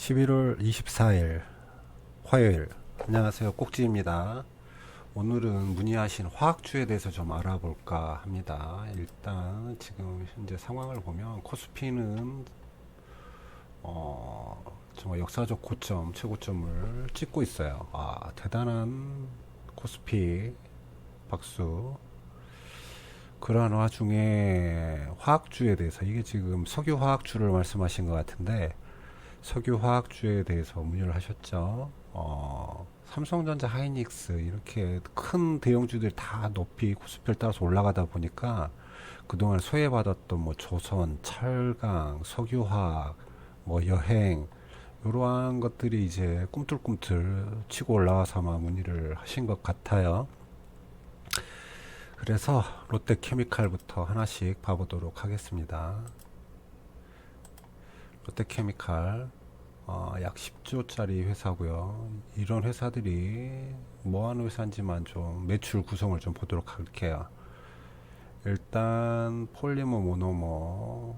11월 24일 화요일. 안녕하세요. 꼭지입니다. 오늘은 문의하신 화학주에 대해서 좀 알아볼까 합니다. 일단 지금 현재 상황을 보면 코스피는 어 정말 역사적 고점 최고점을 찍고 있어요. 아 대단한 코스피 박수. 그러한 와중에 화학주에 대해서 이게 지금 석유화학주를 말씀하신 것 같은데 석유화학주에 대해서 문의를 하셨죠. 어, 삼성전자, 하이닉스 이렇게 큰 대형주들이 다 높이 코스피를 따라서 올라가다 보니까 그동안 소외받았던 뭐 조선, 철강, 석유화학, 뭐 여행 이러한 것들이 이제 꿈틀꿈틀 치고 올라와서 아마 문의를 하신 것 같아요. 그래서 롯데케미칼부터 하나씩 봐보도록 하겠습니다. 롯데케미칼 어, 약 10조짜리 회사고요. 이런 회사들이 뭐 하는 회사인지만 좀 매출 구성을 좀 보도록 할게요. 일단 폴리머 모노머가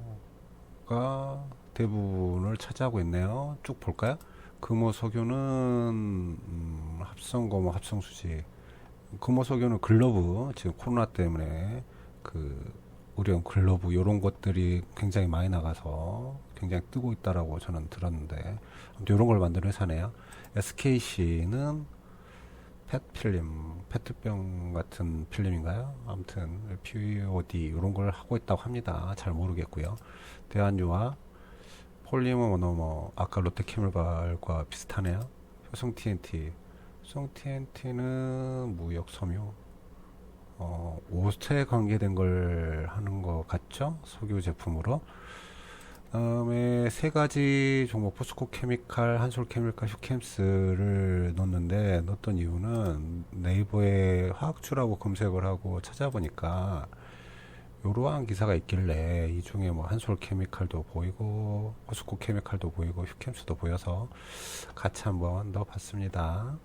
대부분을 차지하고 있네요. 쭉 볼까요? 금호 석유는 음, 합성고무 합성 수지 금호 석유는 글러브 지금 코로나 때문에 그 의료용 글러브 이런 것들이 굉장히 많이 나가서 굉장히 뜨고 있다라고 저는 들었는데 아무튼 이런 걸 만드는 회사네요. SKC는 펫 필름, 페트병 같은 필름인가요? 아무튼 POD 이런 걸 하고 있다고 합니다. 잘 모르겠고요. 대한유화, 폴리머 모노머, 아까 롯데케밀과 비슷하네요. 효성 TNT, 효성 TNT는 무역 섬유, 어, 옷에 관계된 걸 하는 것 같죠? 석유 제품으로. 다음에 세 가지 종목 포스코 케미칼, 한솔 케미칼, 휴캠스를 넣었는데 넣었던 이유는 네이버에 화학주라고 검색을 하고 찾아보니까 이러한 기사가 있길래 이 중에 뭐 한솔 케미칼도 보이고 포스코 케미칼도 보이고 휴캠스도 보여서 같이 한번 넣어봤습니다.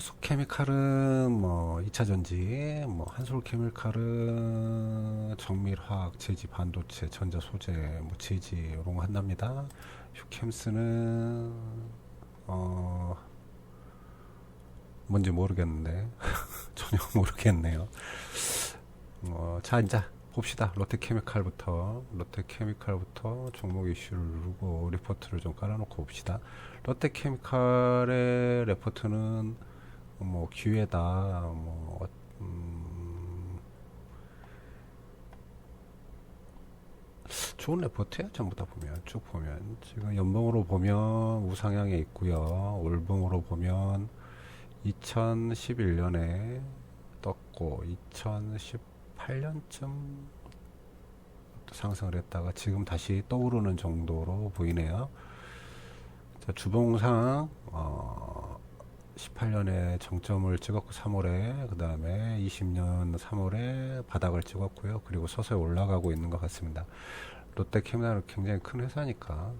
포스케미칼은 뭐 2차 전지, 뭐 한솔 케미칼은 정밀화학, 제지 반도체, 전자 소재, 뭐 제지 이런 거 한답니다. 휴캠스는 어 뭔지 모르겠는데 전혀 모르겠네요. 어, 자 이제 봅시다. 롯데케미칼부터 롯데케미칼부터 종목 이슈를 누르고 리포트를 좀 깔아놓고 봅시다. 롯데케미칼의 레포트는 뭐 기회다 뭐 음, 좋은 레포트야 전부 다 보면. 쭉 보면. 지금 연봉으로 보면 우상향에 있고요. 월봉으로 보면 2011년에 떴고 2018년쯤 상승을 했다가 지금 다시 떠오르는 정도로 보이네요. 자, 주봉상 어, 18년에 정점을 찍었고 3월에 그 다음에 20년 3월에 바닥을 찍었고요. 그리고 서서히 올라가고 있는 것 같습니다. 롯데캐미나는 굉장히 큰 회사니까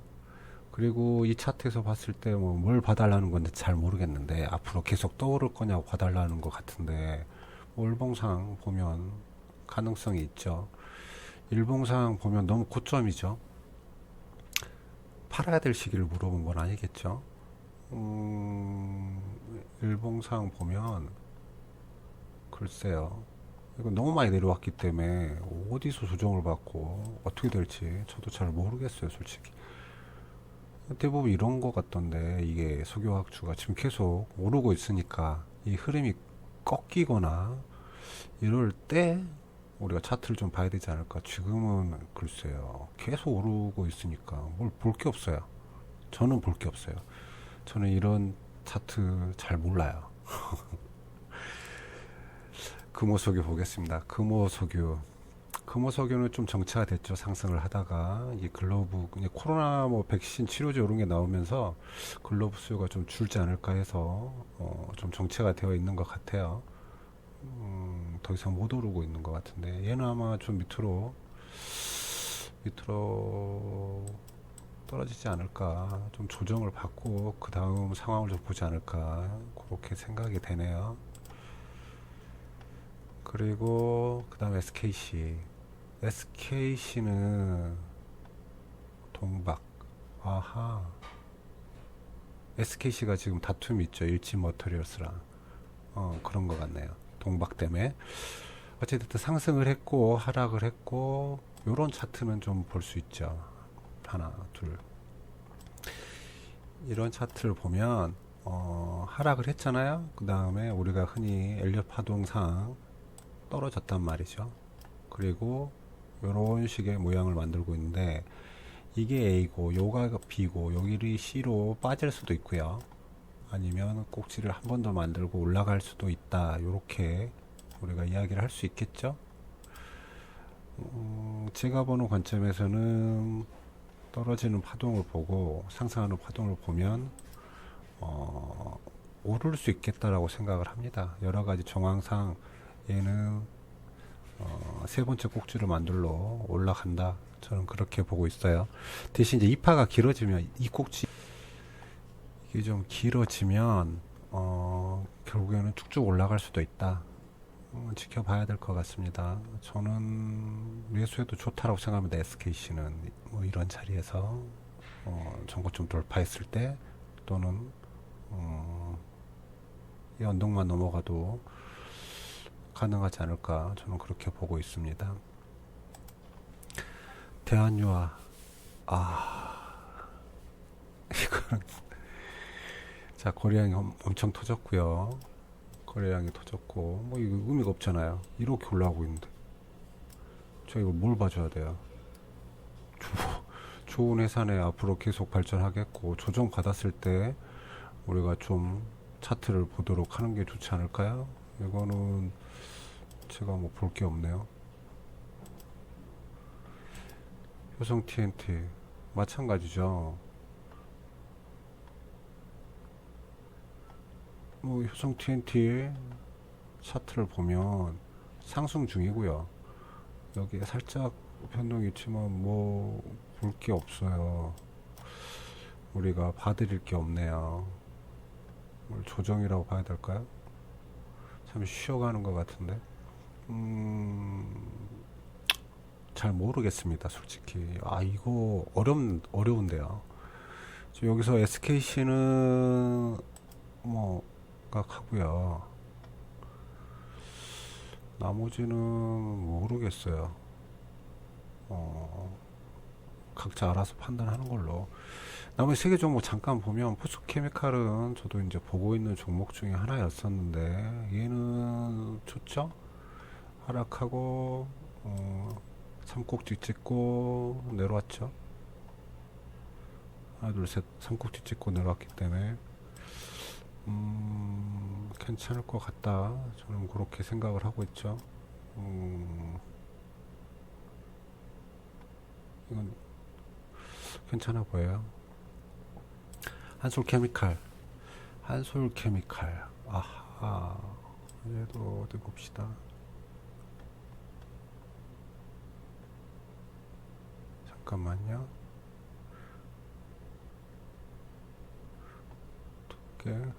그리고 이 차트에서 봤을 때 뭐 뭘 봐달라는 건지 잘 모르겠는데 앞으로 계속 떠오를 거냐고 봐달라는 것 같은데 뭐 일봉상 보면 가능성이 있죠. 일봉상 보면 너무 고점이죠. 팔아야 될 시기를 물어본 건 아니겠죠. 음, 일봉상 보면 글쎄요. 이거 너무 많이 내려왔기 때문에 어디서 조정을 받고 어떻게 될지 저도 잘 모르겠어요, 솔직히. 대부분 이런 것 같던데 이게 석유화학주가 지금 계속 오르고 있으니까 이 흐름이 꺾이거나 이럴 때 우리가 차트를 좀 봐야 되지 않을까. 지금은 글쎄요. 계속 오르고 있으니까 뭘 볼 게 없어요. 저는 볼 게 없어요. 저는 이런 차트 잘 몰라요. 금호석유 보겠습니다. 금호석유. 금호석유는 좀 정체가 됐죠. 상승을 하다가 이 글로브 코로나 뭐 백신 치료제 이런 게 나오면서 글로브 수요가 좀 줄지 않을까 해서 어, 좀 정체가 되어 있는 것 같아요. 음, 더 이상 못 오르고 있는 것 같은데 얘는 아마 좀 밑으로 밑으로 떨어지지 않을까 좀 조정을 받고 그 다음 상황을 좀 보지 않을까 그렇게 생각이 되네요 그리고 그 다음 SKC SKC는 동박 아하. SKC가 지금 다툼이 있죠. 일치 머터리얼스랑. 어, 그런 것 같네요. 동박 때문에. 어쨌든 상승을 했고, 하락을 했고, 요런 차트는 좀 볼 수 있죠. 하나, 둘. 이런 차트를 보면, 어, 하락을 했잖아요. 그 다음에 우리가 흔히 엘리엇 파동상 떨어졌단 말이죠. 그리고 요런 식의 모양을 만들고 있는데, 이게 A고 요가 B고 여기를 C로 빠질 수도 있고요. 아니면 꼭지를 한 번 더 만들고 올라갈 수도 있다. 요렇게 우리가 이야기를 할 수 있겠죠. 음, 제가 보는 관점에서는 떨어지는 파동을 보고 상승하는 파동을 보면 어, 오를 수 있겠다라고 생각을 합니다. 여러 가지 정황상 얘는 어, 세 번째 꼭지를 만들러 올라간다. 저는 그렇게 보고 있어요. 대신 이제 이파가 길어지면 이 꼭지 이게 좀 길어지면 어, 결국에는 쭉쭉 올라갈 수도 있다. 어, 지켜봐야 될 것 같습니다. 저는 매수해도 좋다라고 생각합니다. SKC는 뭐 이런 자리에서 어, 전고점 돌파했을 때 또는 어, 이 언덕만 넘어가도 가능하지 않을까 저는 그렇게 보고 있습니다. 대한유화 아 이거는 자 엄- 엄청 터졌고요. 고려양이 터졌고 뭐 이거 의미가 없잖아요. 이렇게 올라가고 있는데 저 이거 뭘 봐줘야 돼요? 조- 좋은 회사네 앞으로 계속 발전하겠고 조정 받았을 때 우리가 좀 차트를 보도록 하는 게 좋지 않을까요? 이거는 제가 뭐 볼 게 없네요. 효성 TNT 마찬가지죠. 뭐 효성 TNT 차트를 보면 상승 중이고요. 여기에 살짝 변동이 있지만 뭐 볼 게 없어요. 우리가 봐드릴 게 없네요. 뭘 조정이라고 봐야 될까요? 참 쉬어가는 것 같은데. 음, 잘 모르겠습니다, 솔직히. 아, 이거 어렵, 어려운데요. 여기서 SKC는 뭐, 각하고요. 나머지는 모르겠어요. 어, 각자 알아서 판단하는 걸로. 나머지 세개 종목 잠깐 보면 포스케미칼은 저도 이제 보고 있는 종목 중에 하나였었는데 얘는 좋죠? 하락하고 어, 삼꼭지 찍고 내려왔죠. 하나 둘 셋 삼꼭지 찍고 내려왔기 때문에 음, 괜찮을 것 같다. 저는 그렇게 생각을 하고 있죠. 음, 이건 괜찮아 보여요. 한솔 케미칼, 한솔 케미칼. 아하, 얘도 어디 봅시다. 잠깐만요. 두께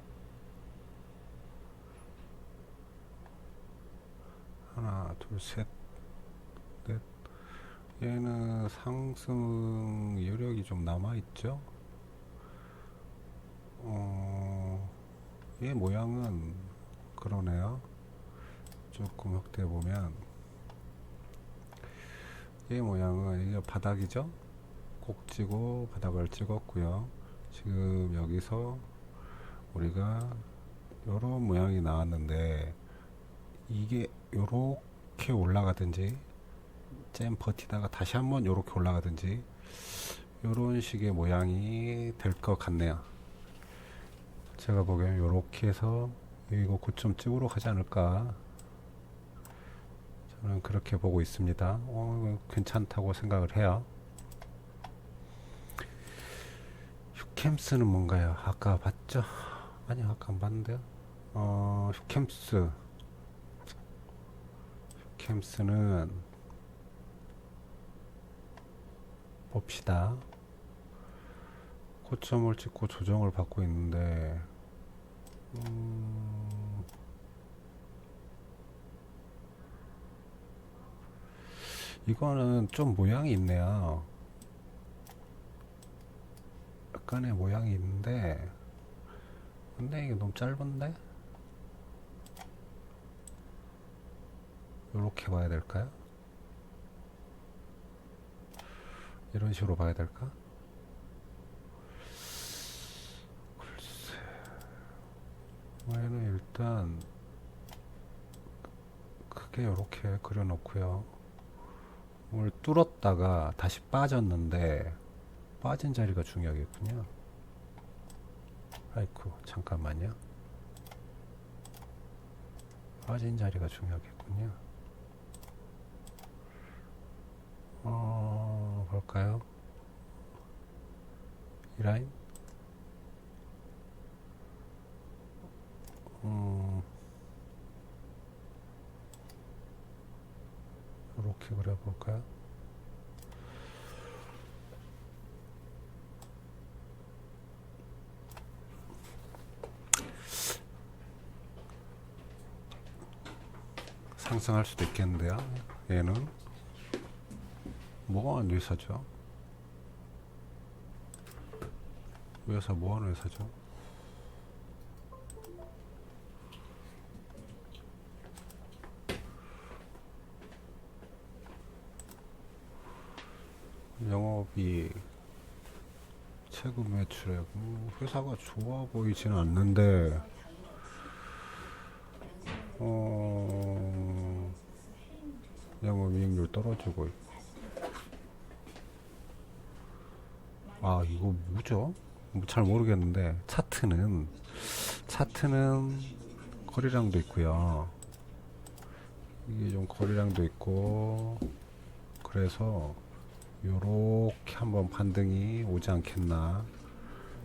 하나, 둘, 셋, 넷. 얘는 상승 여력이 좀 남아 있죠. 어, 얘 모양은 그러네요. 조금 확대해 보면 얘 모양은 이게 바닥이죠. 꼭지고 바닥을 찍었고요. 지금 여기서 우리가 이런 모양이 나왔는데 이게 요렇게 올라가든지 잼 버티다가 다시 한번 요렇게 올라가든지 요런 식의 모양이 될 것 같네요. 제가 보기엔 요렇게 해서 이거 고점 찍으러 가지 않을까 저는 그렇게 보고 있습니다. 어, 괜찮다고 생각을 해요. 휴캠스는 뭔가요? 아까 봤죠? 아니 아까 안 봤는데요. 어, 휴캠스 휴 캠스는 봅시다. 고점을 찍고 조정을 받고 있는데 음, 이거는 좀 모양이 있네요. 약간의 모양이 있는데 근데 이게 너무 짧은데? 이렇게 봐야 될까요? 이런 식으로 봐야 될까? 글쎄. 얘는 일단 크게 이렇게 그려놓고요. 오늘 뚫었다가 다시 빠졌는데 빠진 자리가 중요하겠군요. 아이쿠 잠깐만요. 빠진 자리가 중요하겠군요 어 볼까요? 이 라인? 음 이렇게 그려볼까요? 상승할 수도 있겠는데요. 얘는 뭐가 회사죠? 회사 뭐 하는 회사죠? 영업이 최고 매출액 음, 회사가 좋아 보이지는 않는데 어, 영업이익률 떨어지고 있고. 아, 이거 뭐죠? 뭐잘 모르겠는데, 차트는, 차트는 거리량도 있고요. 이게 좀 거리량도 있고, 그래서, 요렇게 한번 반등이 오지 않겠나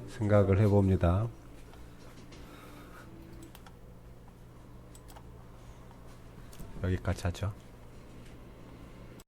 생각을 해봅니다. 여기까지 하죠.